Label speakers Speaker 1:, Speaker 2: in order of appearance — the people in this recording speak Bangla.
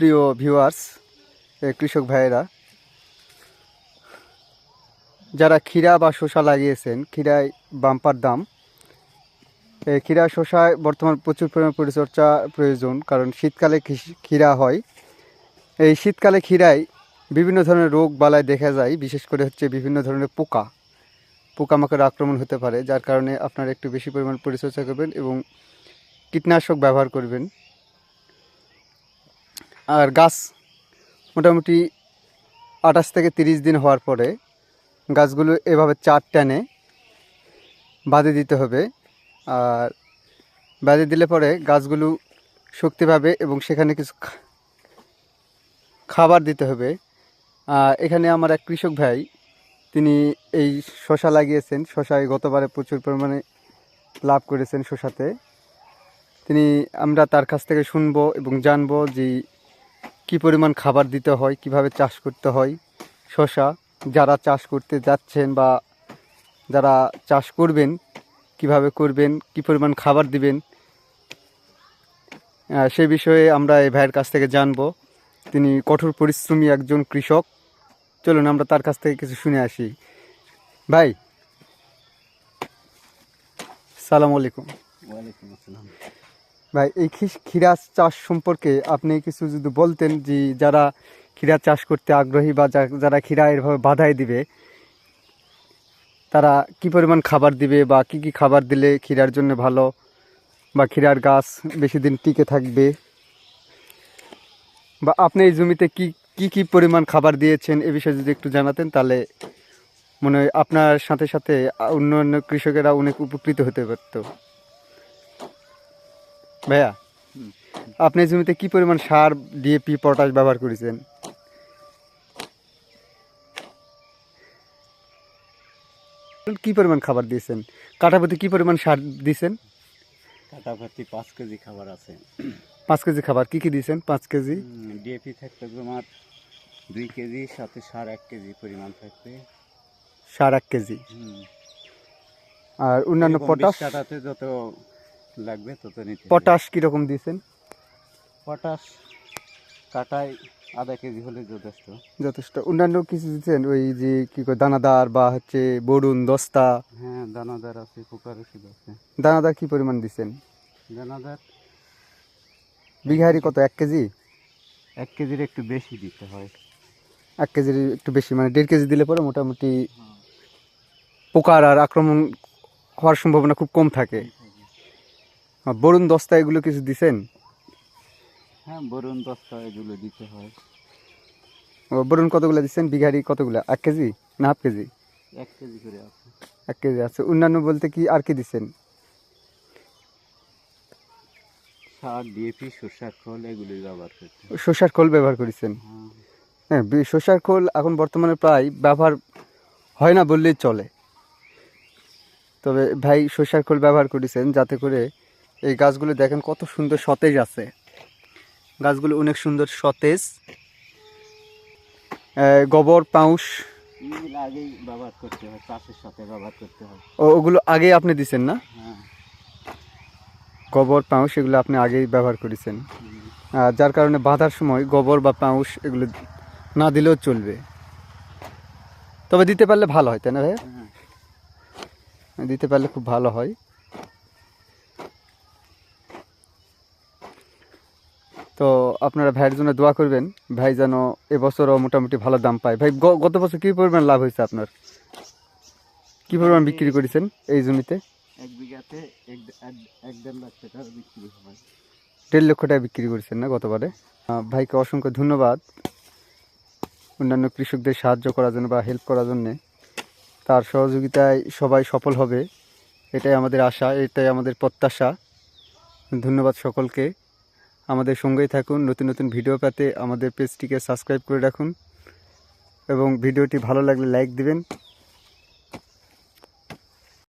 Speaker 1: সুপ্রিয় ভিউয়ার্স কৃষক ভাইয়েরা, যারা ক্ষীরা বা শসা লাগিয়েছেন, ক্ষীরায় বাম্পার দাম এই ক্ষীরা শসায় বর্তমান প্রচুর পরিমাণ পরিচর্যা প্রয়োজন, কারণ শীতকালে কৃষি- ক্ষীরা হয়। এই শীতকালে ক্ষীরায় বিভিন্ন ধরনের রোগ বালায় দেখা যায়, বিশেষ করে হচ্ছে বিভিন্ন ধরনের পোকা পোকামাকড় আক্রমণ হতে পারে, যার কারণে আপনারা একটু বেশি পরিমাণ পরিচর্যা করবেন এবং কীটনাশক ব্যবহার করবেন। আর গাছ মোটামুটি আঠাশ থেকে তিরিশ দিন হওয়ার পরে গাছগুলো এভাবে চার টানে বাঁধে দিতে হবে। আর বাঁধে দিলে পরে গাছগুলো শক্তি পাবে এবং সেখানে কিছু খাবার দিতে হবে। এখানে আমার এক কৃষক ভাই, তিনি এই শশা লাগিয়েছেন। শশায় গতবারে প্রচুর পরিমাণে লাভ করেছেন শশাতে। তিনি, আমরা তার কাছ থেকে শুনব এবং জানব যে কি পরিমাণ খাবার দিতে হয়, কীভাবে চাষ করতে হয় শশা যারা চাষ করতে যাচ্ছেন বা যারা চাষ করবেন, কীভাবে করবেন, কি পরিমাণ খাবার দিবেন সে বিষয়ে আমরা এই ভাইয়ের কাছ থেকে জানব। তিনি কঠোর পরিশ্রমী একজন কৃষক। চলুন, আমরা তার কাছ থেকে কিছু শুনে আসি। ভাই, সালাম আলাইকুম।
Speaker 2: ওয়ালাইকুম আসসালাম।
Speaker 1: ভাই, এই ক্ষীরা চাষ সম্পর্কে আপনি কিছু যদি বলতেন যে যারা ক্ষীরা চাষ করতে আগ্রহী বা যারা ক্ষীরা এরভাবে বাধাই দিবে, তারা কি পরিমাণ খাবার দিবে বা কি কি খাবার দিলে ক্ষীরার জন্য ভালো বা ক্ষীরার গাছ বেশি দিন টিকে থাকবে? বা আপনি এই জমিতে কি কি কি পরিমাণ খাবার দিয়েছেন এ বিষয়ে যদি একটু জানাতেন তাহলে মনে হয় আপনার সাথে সাথে অন্য অন্য কৃষকেরা অনেক উপকৃত হতে পারত। ভাইয়া আপনি জমিতে কি পরিমাণ সার ডিএপি পটাশ ব্যবহার করেছেন? কি পরিমাণ খাবার দিয়েছেন? কাঠাপতি কি পরিমাণ সার দিয়েছেন?
Speaker 2: কাটাপাতি পাঁচ কেজি খাবার আছে।
Speaker 1: পাঁচ কেজি খাবার কি কি দিয়েছেন? পাঁচ কেজি?
Speaker 2: ডিএপি থাকবে তোমার দুই কেজি সাথে সার এক কেজি পরিমাণ থাকবে।
Speaker 1: সার এক কেজি। আর অন্যান্য পটাশ
Speaker 2: কাঠাতে যত লাগবে তত নিতে।
Speaker 1: পটাশ কীরকম দিয়েছেন?
Speaker 2: পটাশ কাটায় আধা কেজি হলে যথেষ্ট।
Speaker 1: যথেষ্ট। অন্যান্য কিছু দিচ্ছেন ওই যে কি দানাদার বা হচ্ছে বরুণ দস্তা?
Speaker 2: হ্যাঁ দানাদার আছে পোকার ওষুধ আছে।
Speaker 1: দানাদার কি পরিমাণ দিচ্ছেন
Speaker 2: দানাদার?
Speaker 1: বিঘারি কত এক কেজি?
Speaker 2: এক কেজির একটু বেশি দিতে হয়।
Speaker 1: এক কেজির একটু বেশি মানে দেড় কেজি দিলে পরে মোটামুটি পোকার আর আক্রমণ হওয়ার সম্ভাবনা খুব কম থাকে। বরুণ দস্তা এগুলো কিছু দিছেন?
Speaker 2: হ্যাঁ বরুণ দশটা এগুলো দিতে হয়।
Speaker 1: ও, বরুণ কতগুলো দিচ্ছেন বিঘারি কতগুলো? এক কেজি না হাফ কেজি?
Speaker 2: এক কেজি করে আছে।
Speaker 1: এক কেজি আছে। অন্যান্য বলতে কি আর কি দিচ্ছেন
Speaker 2: সার ডিএপি সর্ষার খোল এগুলি ব্যবহার করতে হয়।
Speaker 1: খোল ব্যবহার করেছেন?
Speaker 2: হ্যাঁ।
Speaker 1: হ্যাঁ শসার খোল এখন বর্তমানে প্রায় ব্যবহার হয় না বললেই চলে। তবে ভাই শসার খোল ব্যবহার করেছেন যাতে করে এই গাছগুলো দেখেন কত সুন্দর সতেজ আছে। গাছগুলো অনেক সুন্দর সতেজ। গোবর ও ওগুলো আগে আপনি দিছেন না?
Speaker 2: হ্যাঁ।
Speaker 1: গোবর পাউশ এগুলো আপনি আগেই ব্যবহার করেছেন। যার কারণে বাঁধার সময় গোবর বা পাউশ এগুলো না দিলেও চলবে। তবে দিতে পারলে ভালো হয় তাই না ভাই
Speaker 2: হ্যাঁ।
Speaker 1: দিতে পারলে খুব ভালো হয়। তো আপনারা ভাইয়ের জন্য দোয়া করবেন। ভাই যেন এবছরও মোটামুটি ভালো দাম পায়। ভাই গত বছর কী পরিমাণ লাভ হয়েছে আপনার? কী পরিমাণ বিক্রি করেছেন এই জমিতে?
Speaker 2: এক বিঘাতে এক এক- এক দেড় লাখ টাকার বিক্রি হয়।
Speaker 1: দেড় লক্ষ টাকা বিক্রি করেছেন না গতবারে? ভাইকে অসংখ্য ধন্যবাদ। অন্যান্য কৃষকদের সাহায্য করার জন্য বা হেল্প করার জন্যে। তার সহযোগিতায় সবাই সফল হবে। এটাই আমাদের আশা এটাই আমাদের প্রত্যাশা। ধন্যবাদ সকলকে। আমাদের সঙ্গেই থাকুন, নতুন নতুন ভিডিও পেতে আমাদের পেজটিকে সাবস্ক্রাইব করে রাখুন এবং ভিডিওটি ভালো লাগলে লাইক দিবেন।